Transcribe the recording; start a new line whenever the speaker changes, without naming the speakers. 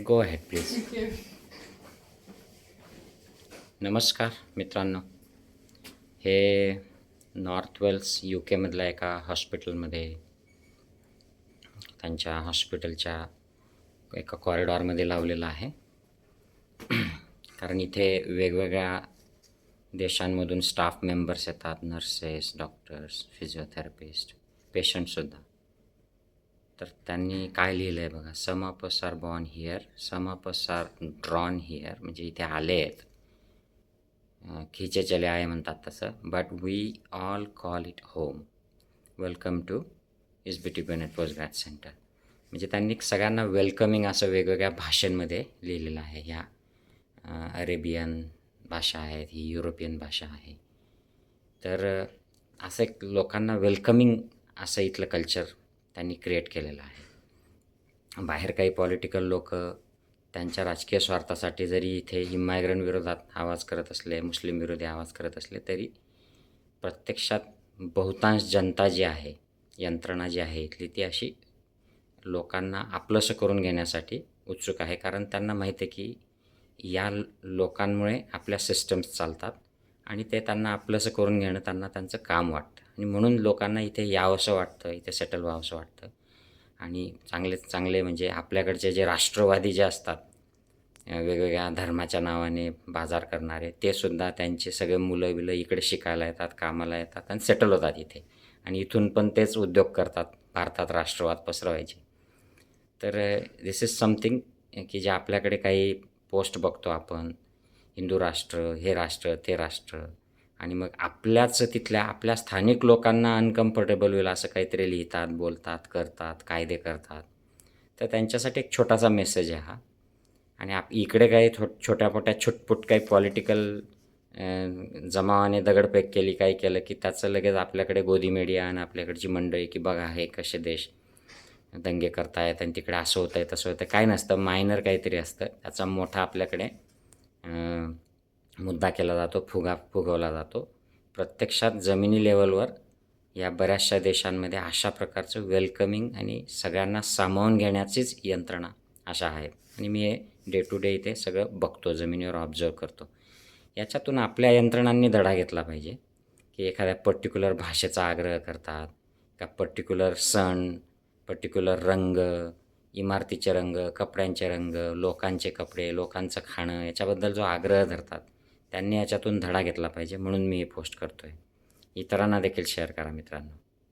Go ahead please. नमस्कार मित्रांनो. हे नॉर्थ वेल्स यू केमधल्या एका हॉस्पिटलमध्ये त्यांच्या हॉस्पिटलच्या एका कॉरिडॉरमध्ये लावलेलं आहे. कारण इथे वेगवेगळ्या देशांमधून स्टाफ मेंबर्स येतात नर्सेस डॉक्टर्स फिजिओथेरपिस्ट पेशंटसुद्धा तर त्यांनी काय लिहिलं आहे बघा? Some of are born here some of are drawn here म्हणजे इथे आले आहेत. खिचे चले आहे म्हणतात तसं. But we all call it home welcome to is beauty Bennett post grad centre म्हणजे त्यांनी सगळ्यांना वेलकमिंग असं वेगवेगळ्या भाषेमध्ये लिहिलेलं आहे. ह्या अरेबियन भाषा आहेत ही युरोपियन भाषा आहे. तर असं एक लोकांना वेलकमिंग असं इथलं कल्चर त्यांनी क्रिएट केलेलं आहे. बाहेर काही पॉलिटिकल लोक त्यांच्या राजकीय स्वार्थासाठी जरी इथे इमायग्रंट विरोधात आवाज करत असले मुस्लिम विरोधी आवाज करत असले तरी प्रत्यक्षात बहुतांश जनता जी आहे यंत्रणा जी आहे इथली ती अशी लोकांना आपलंसं करून घेण्यासाठी उत्सुक आहे. कारण त्यांना माहीत आहे की या लोकांमुळे आपल्या सिस्टम्स चालतात. आणि ते त्यांना आपलंसं करून घेणं त्यांना त्यांचं काम वाटतं. आणि म्हणून लोकांना इथे यावंसं वाटतं इथे सेटल व्हावंसं वाटतं. आणि चांगले चांगले म्हणजे आपल्याकडचे जे राष्ट्रवादी जे असतात वेगवेगळ्या धर्माच्या नावाने बाजार करणारे ते सुद्धा त्यांचे सगळे मुलं बिलं इकडे शिकायला येतात कामाला येतात आणि सेटल होतात इथे. आणि इथून पण तेच उद्योग करतात भारतात राष्ट्रवाद पसरवायचे. तर दिस इज समथिंग की जे आपल्याकडे काही पोस्ट बघतो आपण हिंदू राष्ट्र हे राष्ट्र ते राष्ट्र. आणि मग आपल्याच तिथल्या आपल्या स्थानिक लोकांना अनकम्फर्टेबल होईल असं काहीतरी लिहितात बोलतात करतात कायदे करतात. तर त्यांच्यासाठी एक छोटासा मेसेज आहे हा. आणि आप इकडे काही थो छोट्या मोठ्या छुटपुट काही पॉलिटिकल जमावाने दगडफेक केली काही केलं की त्याचं लगेच आपल्याकडे गोदी मीडिया आणि आपल्याकडची मंडळी की बघा हे कसे देश दंगे करतायत आणि तिकडे असं होतं आहे तसं होतं काय नसतं मायनर काहीतरी असतं. त्याचा मोठा आपल्याकडे मुद्दा केला जातो फुगा फुगवला जातो. प्रत्यक्षात जमिनी लेवलवर या बऱ्याचशा देशांमध्ये अशा प्रकारचं वेलकमिंग आणि सगळ्यांना सामावून घेण्याचीच यंत्रणा अशा आहेत. आणि मी हे डे टू डे इथे सगळं बघतो जमिनीवर ऑब्झर्व करतो. याच्यातून आपल्या यंत्रणांनी धडा घेतला पाहिजे की एखाद्या पर्टिक्युलर भाषेचा आग्रह करतात का पर्टिक्युलर सण पर्टिक्युलर रंग इमारतीचे रंग कपड्यांचे रंग लोकांचे कपडे लोकांचं खाणं याच्याबद्दल जो आग्रह धरतात त्यांनी याच्यातून धडा घेतला पाहिजे म्हणून मी हे पोस्ट करतो आहे इतरांना देखील शेअर करा मित्रांनो.